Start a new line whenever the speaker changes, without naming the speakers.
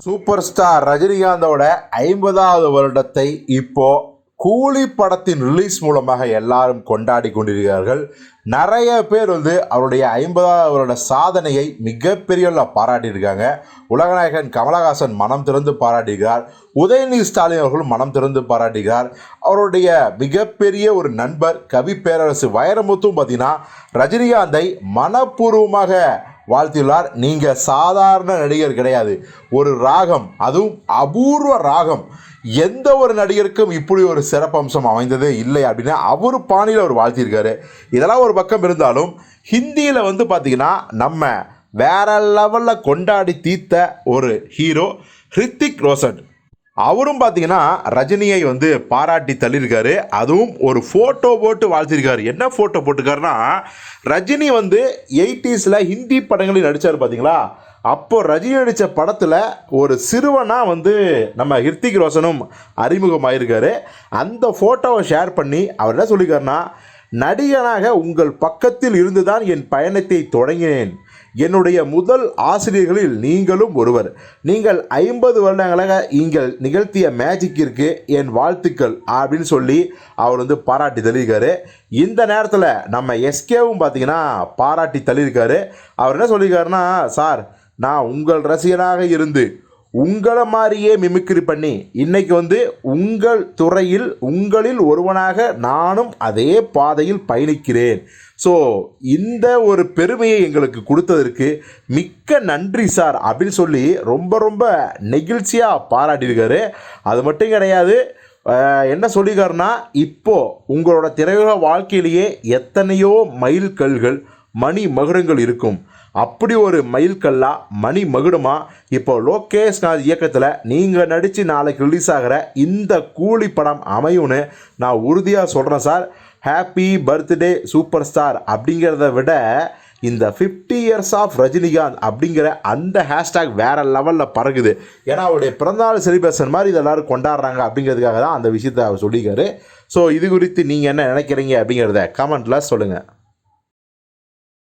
Super star ரஜினிகாந்தோட ஐம்பதாவது வருடத்தை இப்போ கூலி படத்தின் ரிலீஸ் மூலமாக எல்லாரும் கொண்டாடி கொண்டிருக்கிறார்கள். நிறைய பேர் வந்து அவருடைய ஐம்பதாவது வருட சாதனையை மிகப்பெரிய பாராட்டியிருக்காங்க. உலகநாயகன் கமலஹாசன் மனம் திறந்து பாராட்டுகிறார் உதயநிதி ஸ்டாலின் அவர்களும் மனம் திறந்து பாராட்டுகிறார் அவருடைய மிகப்பெரிய ஒரு நண்பர் கவி பேரரசு வைரமுத்தும் பார்த்தீங்கன்னா ரஜினிகாந்தை மனப்பூர்வமாக வாழ்த்தியுள்ளார். நீங்கள் சாதாரண நடிகர் கிடையாது. ஒரு ராகம் அதுவும் அபூர்வ ராகம். எந்த ஒரு நடிகருக்கும் இப்படி ஒரு சிறப்பம்சம் அமைந்ததே இல்லை அப்படின்னு அவர் பாணியில் அவர் வாழ்த்தியிருக்காரு. இதெல்லாம் ஒரு பக்கம் இருந்தாலும் ஹிந்தியில் வந்து பார்த்திங்கன்னா நம்ம வேற லெவலில் கொண்டாடி தீர்த்த ஒரு ஹீரோ ஹிருத்திக் ரோஷன். அவரும் பார்த்தீங்கன்னா ரஜினியை வந்து பாராட்டி தள்ளியிருக்காரு. அதுவும் ஒரு ஃபோட்டோ போட்டு வாழ்த்திருக்காரு என்ன ஃபோட்டோ போட்டுக்காருன்னா ரஜினி வந்து எயிட்டிஸில் ஹிந்தி படங்களில் நடித்தார் பார்த்தீங்களா அப்போது ரஜினி நடித்த படத்தில் ஒரு சிறுவனாக வந்து நம்ம ஹிருத்திக் ரோஷனும் அறிமுகமாயிருக்காரு. அந்த ஃபோட்டோவை ஷேர் பண்ணி அவர் என்ன சொல்லியிருக்காருன்னா நடிகனாக உங்கள் பக்கத்தில் இருந்துதான் என் பயணத்தை தொடங்கினேன். என்னுடைய முதல் ஆசிரியர்களில் நீங்களும் ஒருவர். நீங்கள் ஐம்பது வருடங்களாக நீங்கள் நிகழ்த்திய மேஜிக்கிற்கு என் வாழ்த்துக்கள் அப்படின்னு சொல்லி அவர் வந்து பாராட்டி தள்ளியிருக்காரு. இந்த நேரத்தில் நம்ம எஸ்கேவும் பார்த்தீங்கன்னா பாராட்டி தள்ளியிருக்காரு. அவர் என்ன சொல்லியிருக்காருன்னா சார் நான் உங்கள் ரசிகனாக இருந்து உங்களை மாதிரியே மிமிக்ரி பண்ணி இன்னைக்கு வந்து உங்கள் துறையில் உங்களில் ஒருவனாக நானும் அதே பாதையில் பயணிக்கிறேன். ஸோ இந்த ஒரு பெருமையை எங்களுக்கு கொடுத்ததற்கு மிக்க நன்றி சார் அப்படின்னு சொல்லி ரொம்ப ரொம்ப நெகிழ்ச்சியாக பாராட்டியிருக்காரு. அது மட்டும் கிடையாது என்ன சொல்லியிருக்காருன்னா இப்போ உங்களோட திரையுலக வாழ்க்கையிலேயே எத்தனையோ மைல்கல்கள் மணி மகுடங்கள் இருக்கும். அப்படி ஒரு மயில்கல்லா மணி மகுடமா இப்போ லோகேஷ் நாத் இயக்கத்தில் நீங்கள் நடித்து நாளைக்கு ரிலீஸ் ஆகிற இந்த கூலி படம் அமையும்னு நான் உறுதியாக சொல்கிறேன் sir. Happy birthday super star அப்படிங்கிறத விட இந்த ஃபிஃப்டி இயர்ஸ் ஆஃப் ரஜினிகாந்த் அப்படிங்கிற அந்த ஹேஷ்டேக் வேறு லெவலில் பறகுது ஏன்னா அவருடைய பிறந்தநாள் செலிப்ரேஷன் மாதிரி இது எல்லோரும் கொண்டாடுறாங்க அப்படிங்கிறதுக்காக தான் அந்த விஷயத்தை அவர் சொல்லியிருக்காரு. ஸோ இது குறித்து நீங்கள் என்ன நினைக்கிறீங்க அப்படிங்கிறத கமெண்ட்டில் சொல்லுங்கள்